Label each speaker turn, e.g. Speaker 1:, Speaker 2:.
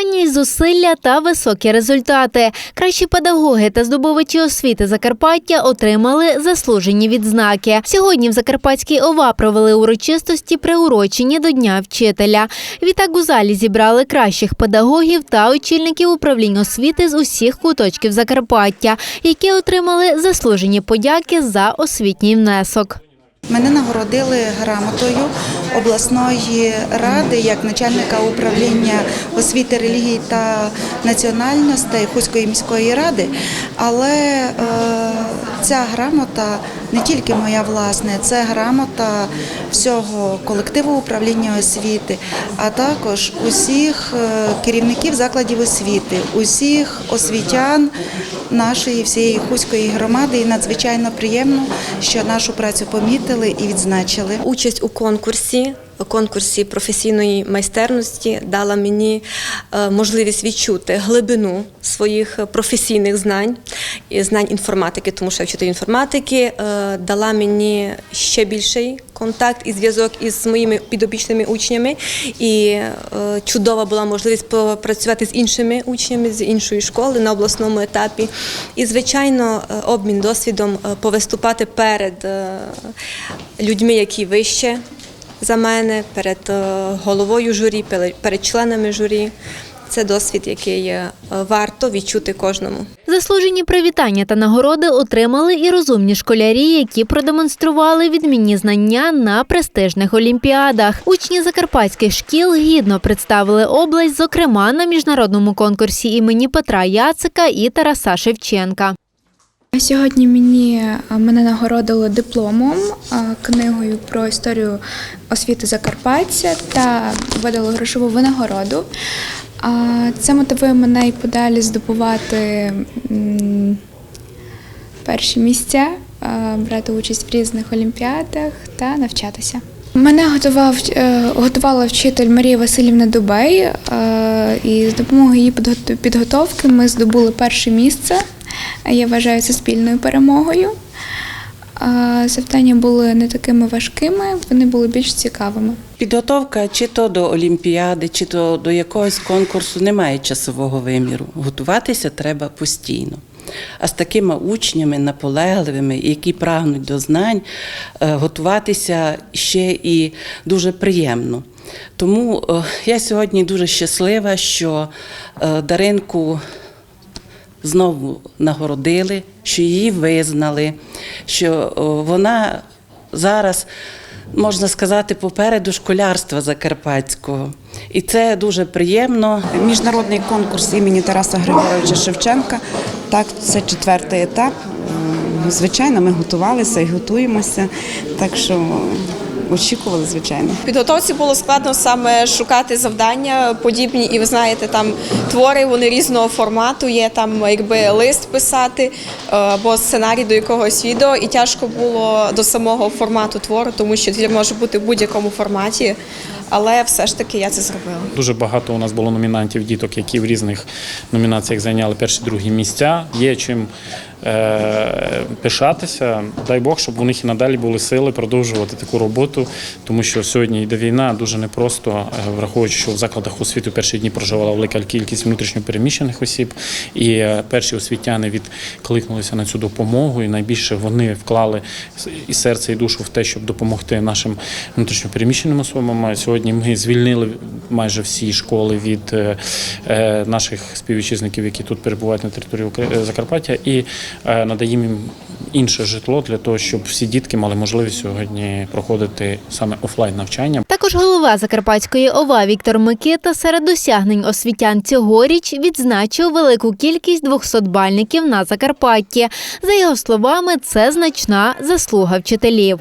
Speaker 1: Старанність, зусилля та високі результати. Кращі педагоги та здобувачі освіти Закарпаття отримали заслужені відзнаки. Сьогодні в Закарпатській ОВА провели урочистості приурочені до Дня вчителя. Відтак у залі зібрали кращих педагогів та очільників управлінь освіти з усіх куточків Закарпаття, які отримали заслужені подяки за освітній внесок.
Speaker 2: Мене нагородили грамотою обласної ради як начальника управління освіти, релігії та національностей Хуської міської ради. Але е, ця грамота не тільки моя власна, це грамота всього колективу управління освіти, а також усіх е, керівників закладів освіти, усіх освітян нашої всієї Хуської громади. І надзвичайно приємно, що нашу працю помітили і відзначили.
Speaker 3: Участь у конкурсі, конкурсі професійної майстерності дала мені е, можливість відчути глибину своїх професійних знань і знань інформатики, тому що я вчитель інформатики е, дала мені ще більший контакт і зв'язок із моїми підопічними учнями. І е, чудова була можливість попрацювати з іншими учнями з іншої школи на обласному етапі. І, звичайно, обмін досвідом повиступати перед людьми, які вище за мене, перед е, головою журі, перед- членами журі. Це досвід, який е, варто відчути кожному.
Speaker 1: Заслужені привітання та нагороди отримали і розумні школярі, які продемонстрували відмінні знання на престижних олімпіадах. Учні закарпатських шкіл гідно представили область, зокрема на міжнародному конкурсі імені Петра Яцика і Тараса Шевченка.
Speaker 4: Сьогодні мені мене нагородили дипломом, книгою про історію освіти Закарпаття та видали грошову винагороду. Це мотивує мене і подалі здобувати перші місця, брати участь в різних олімпіадах та навчатися. Мене готував, е, готувала вчитель Марія Васильівна Дубей, і з допомогою її підгот- підготовки ми здобули перше місце. Я вважаю це спільною перемогою. Завдання були не такими важкими, вони були більш цікавими.
Speaker 5: Підготовка чи то до олімпіади, чи то до якогось конкурсу немає часового виміру. Готуватися треба постійно. А з такими учнями наполегливими, які прагнуть до знань, е, готуватися ще і дуже приємно. Тому е, я сьогодні дуже щаслива, що е, Даринку знову нагородили, що її визнали, що вона зараз, можна сказати, попереду школярства закарпатського. І це дуже приємно.
Speaker 6: Міжнародний конкурс імені Тараса Григоровича Шевченка. Так, це четвертий етап. Звичайно, ми готувалися і готуємося, так що очікували, звичайно.
Speaker 7: В підготовці було складно саме шукати завдання подібні, і ви знаєте, там твори вони різного формату. Є там якби лист писати е, або сценарій до якогось відео, і тяжко було до самого формату твору, тому що твір може бути в будь-якому форматі. Але все ж таки я це зробила.
Speaker 8: Дуже багато у нас було номінантів діток, які в різних номінаціях зайняли перші другі місця. Є чим пишатися. Дай Бог, щоб у них і надалі були сили продовжувати таку роботу, тому що сьогодні йде війна дуже непросто, е, враховуючи, що в закладах освіти перші дні проживала велика кількість внутрішньопереміщених осіб, і е, перші освітяни відкликнулися на цю допомогу, і найбільше вони вклали і серце, і душу в те, щоб допомогти нашим внутрішньопереміщеним особам. Сьогодні ми звільнили майже всі школи від е, е, наших співвітчизників, які тут перебувають на території Закарпаття, і е, надаємо їм інше житло для того, щоб всі дітки мали можливість сьогодні проходити саме офлайн навчання.
Speaker 1: Також голова Закарпатської ОВА Віктор Микита серед досягнень освітян цьогоріч відзначив велику кількість 200-бальників на Закарпатті. За його словами, це значна заслуга вчителів.